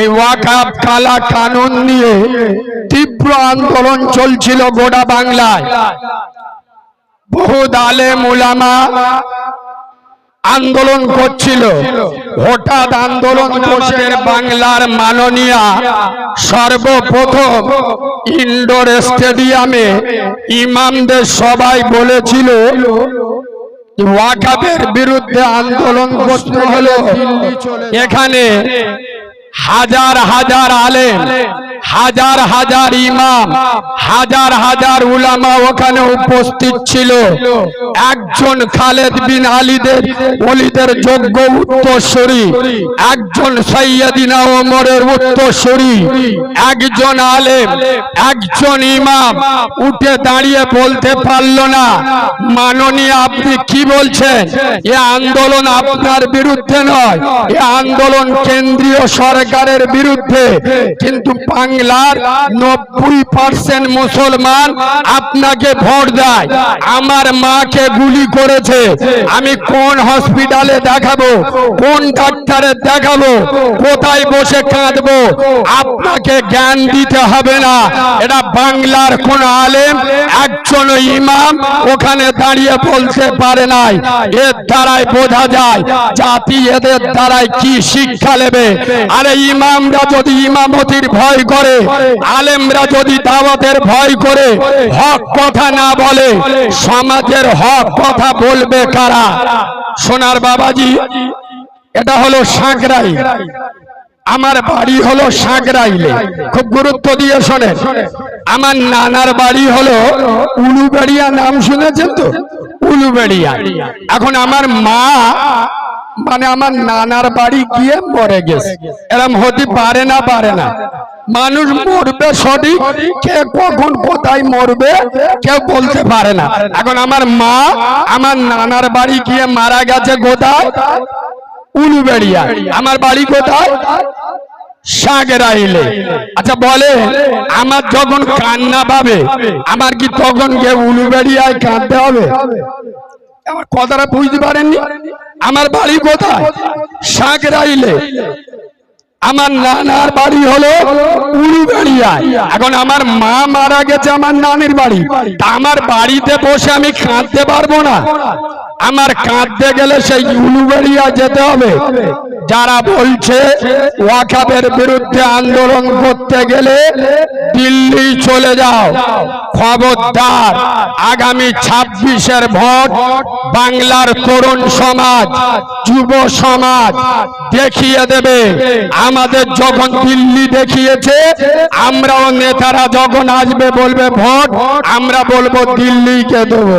এই ওয়াকাব কালা কানুন নিয়ে তীব্র আন্দোলন চলছিল গোটা বাংলায়। বহু দালে মুলামা আন্দোলন করছিল। হঠাৎ আন্দোলন বসে বাংলার মাননীয়া সর্বপ্রথম ইনডোর স্টেডিয়ামে। ইমামদের সবাই বলেছিল, ওয়াকাবের বিরুদ্ধে আন্দোলন করতে হলো। এখানে হাজার হাজার আলেম হাজার হাজার ইমাম, হাজার হাজার উলামা ওখানে উপস্থিত ছিল। একজন খালেদ বিন আলীদের অলিদের যোগ্য উত্তরসূরি, একজন সৈয়দিনা ওমরের উত্তরসূরি, একজন আলেম, একজন ইমাম। উঠে দাঁড়িয়ে বলতে পারল না, মাননীয় আপনি কি বলছেন? এ আন্দোলন আপনার বিরুদ্ধে নয়, এ আন্দোলন কেন্দ্রীয় সরকারের বিরুদ্ধে। কিন্তু বাংলার নব্বই পার্সেন্ট মুসলমান আপনাকে ভোট দেয়। আমার মাকে গুলি করেছে। আমি কোন হসপিটালে দেখাবো? কোন ডাক্তারে দেখাবো? কোথায় বসে কাঁদবো? আপনাকে জ্ঞান দিতে হবে না। এটা বাংলার কোন আলেম, একজন ইমাম ওখানে দাঁড়িয়ে বলতে পারে নাই। এর দ্বারাই বোঝা যায় জাতি এদের দ্বারাই কি শিক্ষা নেবে। আরে ইমামরা যদি ইমামতির ভয় করে আলেমরা যদি দাওয়াতের ভয় করে হক কথা না বলে সমাজের হক কথা বলবে কারা? সোনার বাবাজি এটা হলো সাঁকরাই আমার বাড়ি হলো সাঁকরাইলে খুব গুরুত্ব দিয়ে শোনেন। আমার নানার বাড়ি হলো উলুবেড়িয়া নাম শুনেছেন তো? উলুবেড়িয়া। এখন আমার মা মানে আমার নানার বাড়ি গিয়ে মরে গেছে। এরম হতে পারে না পারে না। মানুষ মরবে সঠিক, কে কখন কোথায় মরবে কেউ বলতে পারে না। এখন আমার মা, আমার নানার বাড়ি গিয়ে মারা গেছে কোথায়? উলুবেড়িয়া। আমার বাড়ি কোথায়? সাগরাইলে। আচ্ছা বলে, আমার যখন কান্না পাবে, আমার কি তখন গিয়ে উলুবেড়িয়ায় কাঁদতে হবে? কথাটা বুঝতে পারেননি? আমার বাড়ি কোথায়? রাইলে। আমার নানার বাড়ি হলো উড়ুবেড়িয়ায় এখন আমার মা মারা গেছে আমার নানির বাড়ি। আমার বাড়িতে বসে আমি কাঁদতে পারব না। আমার কাঁদতে গেলে সেই উলুবেড়িয়া যেতে হবে। যারা বলছে ওয়াকাবের বিরুদ্ধে আন্দোলন করতে গেলে দিল্লি চলে যাও। খবরদার, আগামী ছাব্বিশের ভোট বাংলার তরুণ সমাজ, যুব সমাজ দেখিয়ে দেবে। আমাদের যখন দিল্লি দেখিয়েছে, আমরাও নেতারা যখন আসবে বলবে ভোট, আমরা বলব দিল্লিকে দেবো।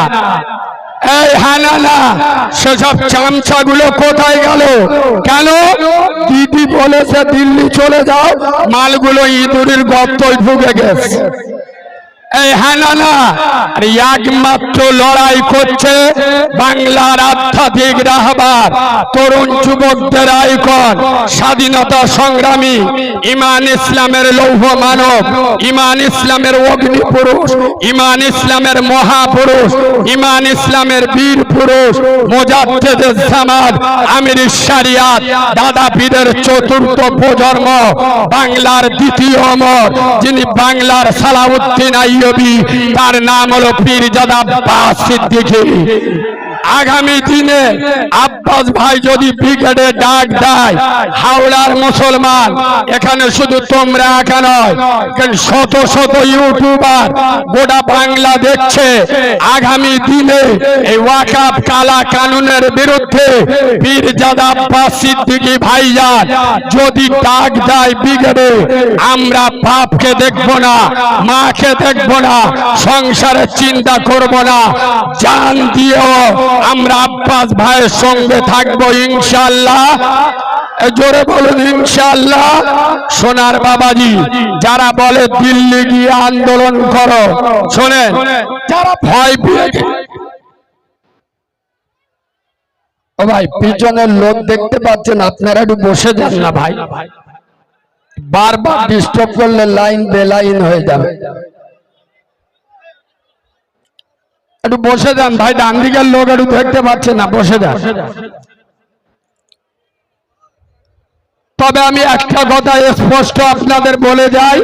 এই হানানা সেসব চামচাগুলো কোথায় গেল? কেন? দিদি বলেছে দিল্লি চলে যাও, মালগুলো ইঁদুরের গপ্তই ঢুকে গেছে। এই আর একমাত্র লড়াই করছে বাংলার তরুণ যুবকদের স্বাধীনতা সংগ্রামী, ইমান ইসলামের লৌহ ইমান ইসলামের অগ্নি পুরুষ, ইমান ইসলামের মহাপুরুষ, ইমান ইসলামের বীর পুরুষ, মোজাদ্দেদের আমির শারিয়াত, দাদা পীরের চতুর্থ প্রজন্ম, বাংলার দ্বিতীয় অমর, যিনি বাংলার সালাউদ্দিন আইয়বী তার নাম হলো পীরজাদা আব্বাস সিদ্দিকী। আগামী দিনে আব্বাস ভাই যদি ব্রিগেডে ডাক দেয়, হাওড়ার মুসলমান, এখানে শুধু তোমরা একা নয় শত শত ইউটিউবার গোটা বাংলা দেখছে। আগামী দিনে এই ওয়াকাব কালা কানুনের বিরুদ্ধে পীরজাদা আব্বাস সিদ্দিকী ভাইজান যদি ডাক দেয় ব্রিগেডে, আমরা বাপকে দেখব না, মাকে দেখব না, সংসারের চিন্তা করব না। জান দিয়েও আমরা আব্বাস ভাইয়ের সঙ্গে থাকব ইনশাল্লাহ জোরে বলুন, ইনশাআল্লাহ। সোনার বাবাজি, যারা বলে দিল্লি গিয়ে আন্দোলন করো, শোনেন, যারা ভয় পেয়ে ও ভাই, পিছনের লোক দেখতে পাচ্ছেন, আপনারা একটু বসে যান না ভাই। বারবার ডিস্টার্ব করলে লাইন বেলাইন হয়ে যাবে। একটু বসে যান ভাই ডান দিকের লোক একটু দেখতে পাচ্ছে না বসে যান। তবে আমি একটা কথা স্পষ্ট আপনাদের বলে যাই।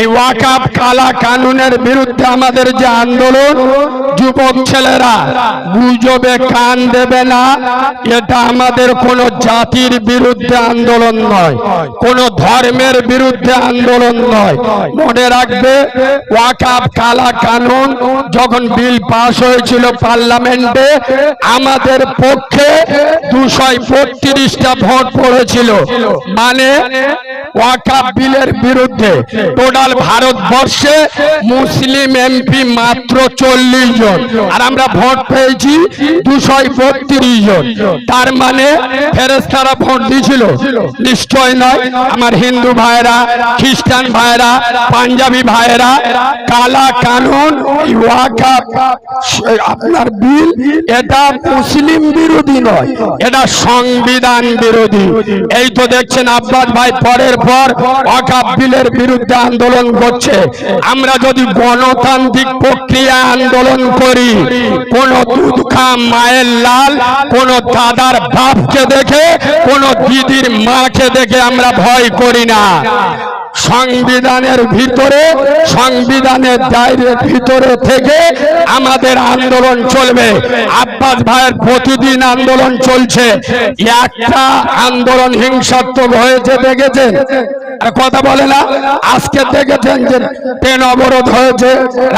এই ওয়াকাপ কালা কানুনের বিরুদ্ধে আমাদের যে আন্দোলন, যুবক ছেলেরা, গুজবে কান দেবে না। এটা আমাদের কোন জাতির বিরুদ্ধে আন্দোলন নয়, কোন ধর্মের বিরুদ্ধে আন্দোলন নয়। মনে রাখবে ওয়াকাপ কালা কানুন যখন বিল পাশ হয়েছিল পার্লামেন্টে, আমাদের পক্ষে দুশো বত্রিশটা ভোট পড়েছিল। মানে ওয়াকাপ বিলের বিরুদ্ধে টোটাল ভারতবর্ষে মুসলিম এমপি মাত্র চল্লিশ জন। আর আমরা ভোট পেয়েছি দুশো বত্রিশ জন। তার মানে ফেরেস্তারা ভোট দিয়েছিল। নিশ্চয় নয়। আমার হিন্দু ভাইরা খ্রিস্টান ভাইরা পাঞ্জাবি ভাইরা কালা কানুন আপনার বিল এটা মুসলিম বিরোধী নয়। এটা সংবিধান বিরোধী। এই তো দেখছেন আব্বাস ভাই, পরের পর ওয়াকাপ বিলের বিরুদ্ধে আন্দোলন করছে। আমরা যদি গণতান্ত্রিক প্রক্রিয়া আন্দোলন করি, কোন দুধ খা মায়ের লাল, কোন দাদার বাপকে দেখে, কোন দিদির মাকে দেখে আমরা ভয় করি না। সংবিধানের ভিতরে, সংবিধানের দায়ের ভিতরে থেকে আমাদের আন্দোলন চলবে। আব্বাস ভাইয়ের প্রতিদিন আন্দোলন চলছে। একটা আন্দোলন হিংসাত্মক হয়েছে দেখেছে কথা বলে না, আজকে দেখেছেন যে ট্রেন অবরোধ হয়েছে,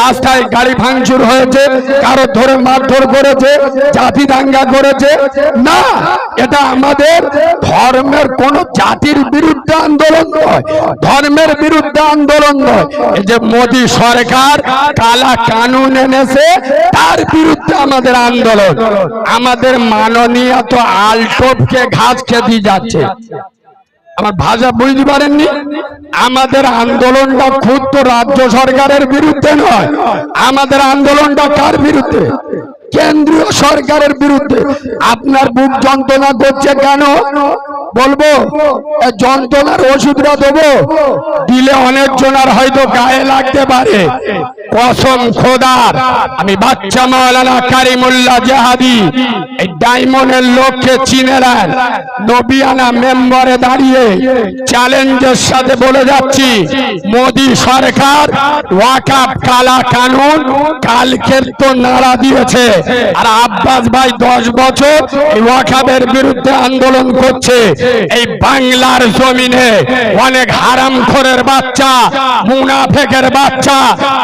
রাস্তায় গাড়ি ভাঙচুর হয়েছে, কারও ধরে মারধর করেছে, জাতি দাঙ্গা করেছে। না, এটা আমাদের ধর্মের কোন জাতির বিরুদ্ধে আন্দোলন নয়, ধর্মের বিরুদ্ধে আন্দোলন নয়। এই যে মোদী সরকার কালা কানুন এনেছে, তার বিরুদ্ধে আমাদের আন্দোলন। আমাদের মাননীয় তো আলটোপকে ঘাস খেতে যাচ্ছে। আমার ভাষা বুঝতে পারেননি? আমাদের আন্দোলনটা ক্ষুদ্র রাজ্য সরকারের বিরুদ্ধে নয়। আমাদের আন্দোলনটা কার বিরুদ্ধে? কেন্দ্রীয় সরকারের বিরুদ্ধে। আপনার বুক যন্ত্রণা করছে কেন? বলব যন্ত্রণার ওষুধটা দেবো। দিলে অনেক জনার হয়তো গায়ে লাগতে পারে। কসম খোদার, আমি বাচ্চা মাওলানা কারিমুল্লাহ জাহাদি, এই ডায়মন্ডের লোককে চিনে নেন। নবিয়ানা মেম্বারে দাঁড়িয়ে চ্যালেঞ্জের সাথে বলে যাচ্ছি, মোদি সরকার ওয়াকাপ কালা কানুন কালকের তো নাড়া দিয়েছে। আর আব্বাস ভাই দশ বছর এই ওয়াকাবের বিরুদ্ধে আন্দোলন করছে। এই বাংলার জমিনে অনেক হারাম খোরের বাচ্চা, মুনাফেকের বাচ্চা,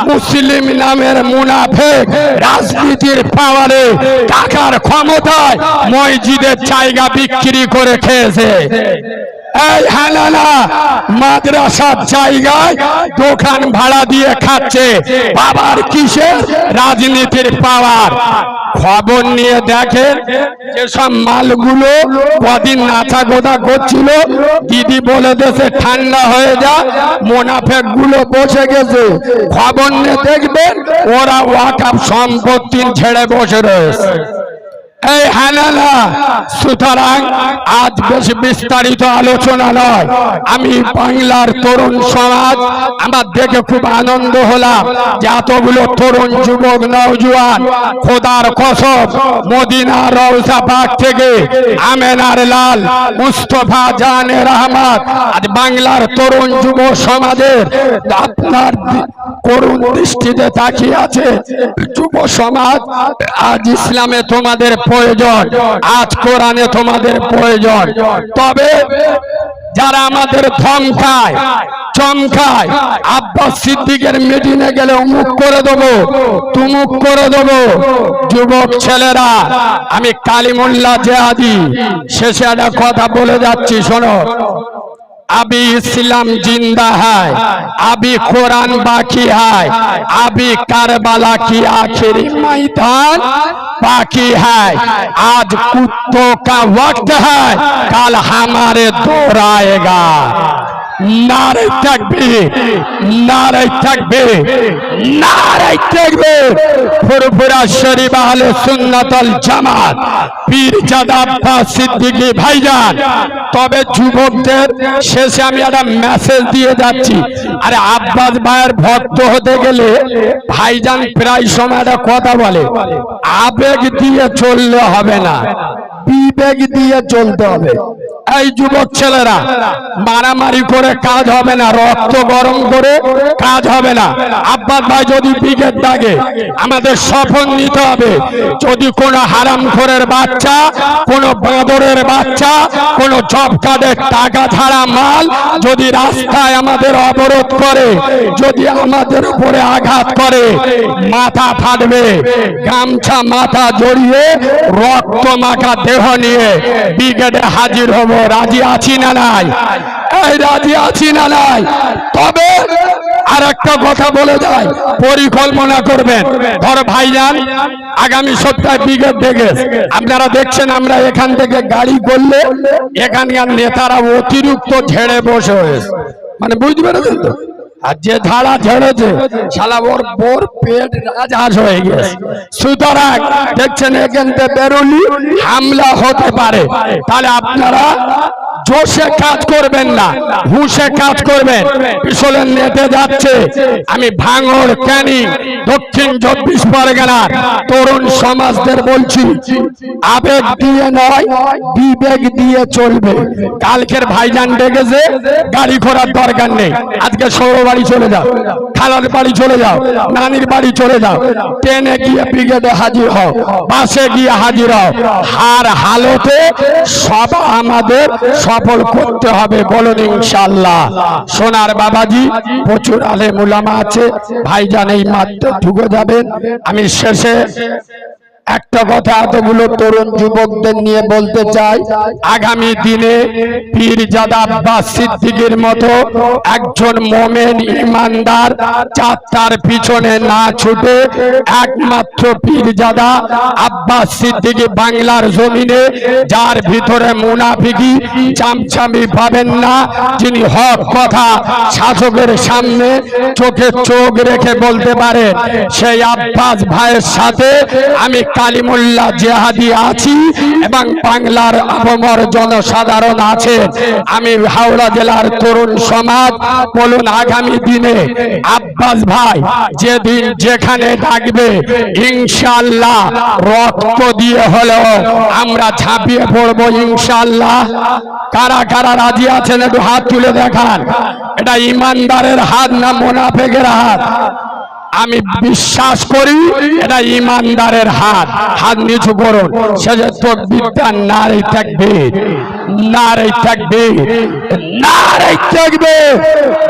মুসলিম নামের মুনাফেক রাজনীতির পাওয়ারে টাকার ক্ষমতায় মসজিদের জায়গা বিক্রি করে খেয়েছে। এই হানানা মাদ্রাসার জায়গায় দোকান ভাড়া দিয়ে খাচ্ছে। বাবার কিসের? রাজনীতির পাওয়ার। খবর নিয়ে দেখে যেসব মালগুলো কদিন নাচা গোদা করছিল। দিদি বলে দেশে ঠান্ডা হয়ে যা মোনাফেকগুলো বসে গেছে। খবর নিয়ে দেখবেন, ওরা ওয়াকাপ সম্পত্তি ছেড়ে বসে রয়েছে। এই হানানা, সুতরাং আজ বেশ বিস্তারিত আলোচনা নয়। আমি বাংলার তরুণ সমাজ, আমার দেখে খুব আনন্দ হলাম যে এতগুলো তরুণ যুবক, নওজুয়ান, খোদার কসব মদিনা রওজা পাক থেকে আমেনার লাল, মুস্তফা জানের আহমদ আজ বাংলার তরুণ যুব সমাজের আপনার করুণ দৃষ্টিতে তাকিয়ে আছে। যুব সমাজ, আজ ইসলামে তোমাদের প্রয়োজন। আজ কোরআনে তোমাদের প্রয়োজন। তবে যারা আমাদের ধমকায়, চমকায়, আব্বাস সিদ্দিকের মিটিংয়ে গেলে অমুক করে দেবো, তুমুক করে দেবো। যুবক ছেলেরা, আমি কালিমুল্লাহ জেহাদি, শেষে একটা কথা বলে যাচ্ছি, শোনো। अभी इस्लाम जिंदा है अभी कुरान बाकी है अभी करबला की आखिरी मैदान बाकी है आज कुत्तों का वक्त है कल हमारे दौर आएगा নারাই থাকবে নারাই থাকবে নারাই থাকবে। ফুরফুরা শরীফ আহলে সুন্নাতল জামাত, পীর জাদা আব্বাস ভাইজান। তবে যুবকদের শেষে আমি একটা মেসেজ দিয়ে যাচ্ছি। আরে আব্বাস ভাইয়ের ভক্ত হতে গেলে ভাইজান প্রায় সময় একটা কথা বলে, আবেগ দিয়ে চললে হবে না, বিবেক দিয়ে চলতে হবে। এই যুবক ছেলেরা, মারামারি করে কাজ হবে না, রক্ত গরম করে কাজ হবে না। আব্বাস ভাই যদি ব্রিগেড দাগে আমাদের সফল নিতে হবে। যদি কোনো হারাম খোরের বাচ্চা, কোনো বাঁদরের বাচ্চা, কোনো জব কার্ডের টাকা ছাড়া মাল যদি রাস্তায় আমাদের অবরোধ করে, যদি আমাদের উপরে আঘাত করে, মাথা ফাটবে, গামছা মাথা জড়িয়ে রক্ত মাখা দেহ নিয়ে ব্রিগেডে হাজির হব। রাজি আছি না নাই? এই, রাজি আছি না নাই। তবে আর একটা কথা বলে যায় পরিকল্পনা করবেন। ধর ভাইজান, আগামী সপ্তাহে ব্রিগেড দেখে, আপনারা দেখছেন আমরা এখান থেকে গাড়ি করলে এখানকার নেতারা অতিরিক্ত ঝেড়ে বসে হয়েছে। মানে বুঝতে পেরেছেন তো? আর যে ধারা ঝেড়েছে। শালা ওর বোর পেট রাজহাঁস হয়ে গেছে। সুতরাং দেখছেন এখান থেকে বেরোলি হামলা হতে পারে। তাহলে আপনারা জোশে কাজ করবেন না, হুশে কাজ করবেন। পিছলের নেটে যাচ্ছে। আমি ভাঙড় ক্যানি, দক্ষিণ চব্বিশ পরগনার তরুণ সমাজদের বলছি, আবেগ দিয়ে নয়, বিবেক দিয়ে চলবে। কালকের ভাইজান ডেকেছে, গাড়ি ঘোড়ার দরকার নেই। আজকে সৌর বাড়ি চলে যাও, খালার বাড়ি চলে যাও, নানির বাড়ি চলে যাও। ট্রেনে গিয়ে ব্রিগেডে হাজির হও, বাসে গিয়ে হাজির হও। হার হালতে সব আমাদের সফল করতে হবে বলুন ইনশাল্লাহ সোনার বাবাজি, প্রচুর আলে মুলামা আছে। ভাইজান এই মাত্র ঢুকে যাবেন। আমি শেষে একটা কথা এতগুলো তরুণ যুবকদের নিয়ে বলতে চাই। আগামী দিনে পীর জাদা আব্বাস সিদ্দিকের মতো একজন মোমেন ইমানদার যাত্রার পিছনে না ছুটে একমাত্র পীর জাদা আব্বাস সিদ্দিকী বাংলার জমিনে, যার ভিতরে মুনাফিকি চামচামি পাবেন না, যিনি হক কথা শাসকের সামনে চোখে চোখ রেখে বলতে পারে, সেই আব্বাস ভাইয়ের সাথে আমি কালিমুল্লাহ জেহাদি আছি এবং বাংলার আবমর জনসাধারণ আছে। আমি হাওড়া জেলার তরুণ সমাজ বলুন, আগামী দিনে আব্বাস ভাই যেদিন যেখানে ডাকবে ইনশাল্লাহ রক্ত দিয়ে হলেও আমরা ঝাঁপিয়ে পড়ব ইনশাল্লাহ কারা কারা রাজি আছেন একটু হাত তুলে দেখান। এটা ইমানদারের হাত না মোনাফেকের হাত? আমি বিশ্বাস করি এটা ইমানদারের হাত। হাত নিচু করুন। সেজে তোর বিদ্যা নারী থাকবে। নারী থাকবে। নারী থাকবে।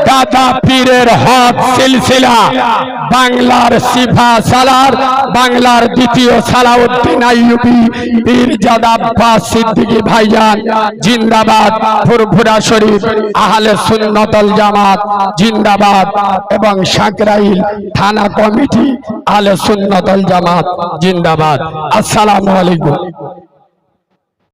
দাদা পীরের হক সিলসিলা। বাংলার সিফা সালার। বাংলার দ্বিতীয় সালাউদ্দিন আইয়ুবি পীর জাদা আব্বাস সিদ্দিকী ভাইজান, জিন্দাবাদ, ফুরফুরা শরীফ, আহলে সুন্নতল জামাত, জিন্দাবাদ এবং সাকরাইল থানা কমিটি আলে সুন্নতল জামাত জিন্দাবাদ। আসসালামু আলাইকুম।